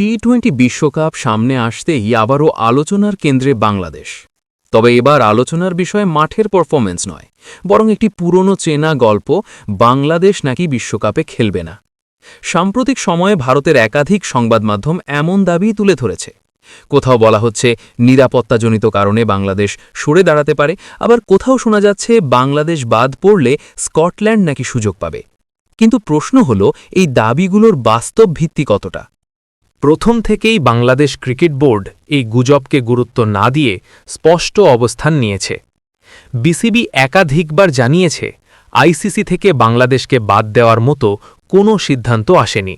T twenty বিশ্বকাপ সামনে আসতেই আবারও আলোচনার কেন্দ্রে বাংলাদেশ। তবে এবার আলোচনার বিষয়ে মাঠের পারফরমেন্স নয়, বরং একটি পুরনো চেনা গল্প, বাংলাদেশ নাকি বিশ্বকাপে খেলবে না। সাম্প্রতিক সময়ে ভারতের একাধিক সংবাদ মাধ্যম এমন দাবি তুলে ধরেছে। কোথাও বলা হচ্ছে, নিরাপত্তাজনিত কারণে বাংলাদেশ সরে দাঁড়াতে পারে, আবার কোথাও শোনা যাচ্ছে, বাংলাদেশ বাদ পড়লে স্কটল্যান্ড নাকি সুযোগ পাবে। কিন্তু প্রশ্ন হল, এই দাবিগুলোর বাস্তব ভিত্তি কতটা? প্রথম থেকেই বাংলাদেশ ক্রিকেট বোর্ড এই গুজবকে গুরুত্ব না দিয়ে স্পষ্ট অবস্থান নিয়েছে। বিসিবি একাধিকবার জানিয়েছে, আইসিসি থেকে বাংলাদেশকে বাদ দেওয়ার মতো কোনো সিদ্ধান্ত আসেনি।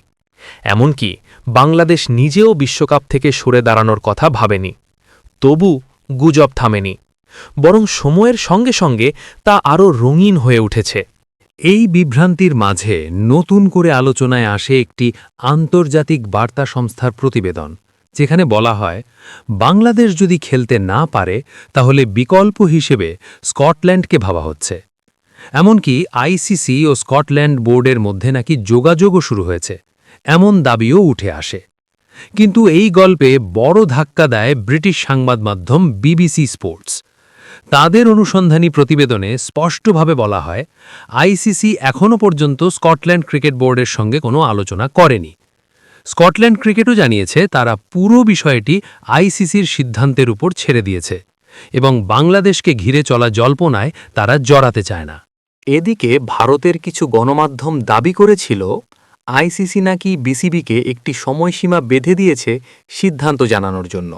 এমনকি বাংলাদেশ নিজেও বিশ্বকাপ থেকে সরে দাঁড়ানোর কথা ভাবেনি। তবু গুজব থামেনি। বরং সময়ের সঙ্গে সঙ্গে তা আরও রঙিন হয়ে উঠেছে। এই বিভ্রান্তির মাঝে নতুন করে আলোচনায় আসে একটি আন্তর্জাতিক বার্তা সংস্থার প্রতিবেদন, যেখানে বলা হয়, বাংলাদেশ যদি খেলতে না পারে, তাহলে বিকল্প হিসেবে স্কটল্যান্ডকে ভাবা হচ্ছে। এমনকি আইসিসি ও স্কটল্যান্ড বোর্ডের মধ্যে নাকি যোগাযোগও শুরু হয়েছে। এমন দাবিও উঠে আসে। কিন্তু এই গল্পে বড় ধাক্কা দেয় ব্রিটিশ সংবাদ মাধ্যম বিবিসি স্পোর্টস। তাদের অনুসন্ধানী প্রতিবেদনে স্পষ্টভাবে বলা হয় আইসিসি এখনও পর্যন্ত স্কটল্যান্ড ক্রিকেট বোর্ডের সঙ্গে কোনো আলোচনা করেনি। স্কটল্যান্ড ক্রিকেটও জানিয়েছে, তারা পুরো বিষয়টি আইসিসির সিদ্ধান্তের উপর ছেড়ে দিয়েছে এবং বাংলাদেশকে ঘিরে চলা জল্পনায় তারা জড়াতে চায় না। এদিকে ভারতের কিছু গণমাধ্যম দাবি করেছিল আইসিসি নাকি বিসিবিকে একটি সময়সীমা বেঁধে দিয়েছে সিদ্ধান্ত জানানোর জন্য।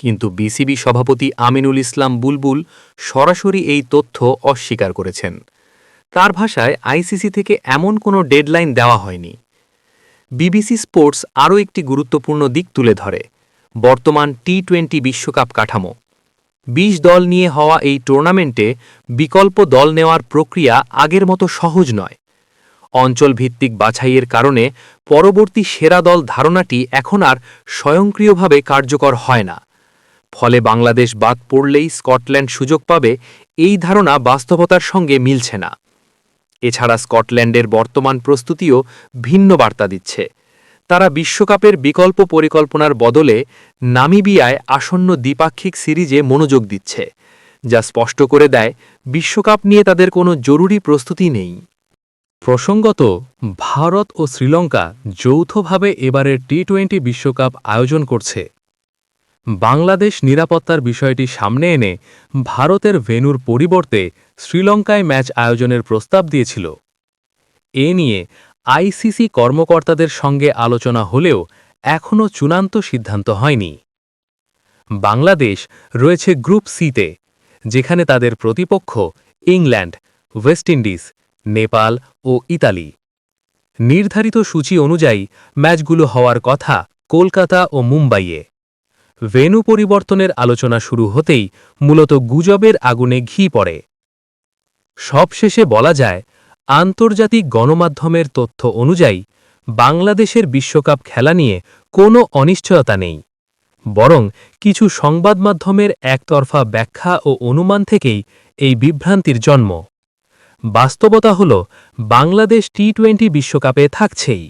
কিন্তু বিসিবি সভাপতি আমিনুল ইসলাম বুলবুল সরাসরি এই তথ্য অস্বীকার করেছেন। তার ভাষায় আইসিসি থেকে এমন কোনো ডেডলাইন দেওয়া হয়নি। বিবিসি স্পোর্টস আরও একটি গুরুত্বপূর্ণ দিক তুলে ধরে, বর্তমান টি টোয়েন্টি বিশ্বকাপ কাঠামো। ২০ দল নিয়ে হওয়া এই টুর্নামেন্টে বিকল্প দল নেওয়ার প্রক্রিয়া আগের মতো সহজ নয়। অঞ্চলভিত্তিক বাছাইয়ের কারণে পরবর্তী সেরা দল ধারণাটি এখন আর স্বয়ংক্রিয়ভাবে কার্যকর হয় না। ফলে বাংলাদেশ বাদ পড়লেই স্কটল্যান্ড সুযোগ পাবে, এই ধারণা বাস্তবতার সঙ্গে মিলছে না। এছাড়া স্কটল্যান্ডের বর্তমান প্রস্তুতিও ভিন্ন বার্তা দিচ্ছে। তারা বিশ্বকাপের বিকল্প পরিকল্পনার বদলে নামিবিয়ায় আসন্ন দ্বিপাক্ষিক সিরিজে মনোযোগ দিচ্ছে, যা স্পষ্ট করে দেয় বিশ্বকাপ নিয়ে তাদের কোনো জরুরি প্রস্তুতি নেই। প্রসঙ্গত, ভারত ও শ্রীলঙ্কা যৌথভাবে এবারের টি টোয়েন্টি বিশ্বকাপ আয়োজন করছে। বাংলাদেশ নিরাপত্তার বিষয়টি সামনে এনে ভারতের ভেনুর পরিবর্তে শ্রীলঙ্কায় ম্যাচ আয়োজনের প্রস্তাব দিয়েছিল। এ নিয়ে আইসিসি কর্মকর্তাদের সঙ্গে আলোচনা হলেও এখনও চূড়ান্ত সিদ্ধান্ত হয়নি। বাংলাদেশ রয়েছে গ্রুপ সিতে, যেখানে তাদের প্রতিপক্ষ ইংল্যান্ড, ওয়েস্ট ইন্ডিজ, নেপাল ও ইতালি। নির্ধারিত সূচি অনুযায়ী ম্যাচগুলো হওয়ার কথা কলকাতা ও মুম্বাইয়ে। ভেনু পরিবর্তনের আলোচনা শুরু হতেই মূলত গুজবের আগুনে ঘি পড়ে। সবশেষে বলা যায়, আন্তর্জাতিক গণমাধ্যমের তথ্য অনুযায়ী, বাংলাদেশের বিশ্বকাপ খেলা নিয়ে কোনো অনিশ্চয়তা নেই। বরং কিছু সংবাদ মাধ্যমের একতরফা ব্যাখ্যা ও অনুমান থেকেই এই বিভ্রান্তির জন্ম। বাস্তবতা হল, বাংলাদেশ টি টোয়েন্টি বিশ্বকাপে থাকছেই।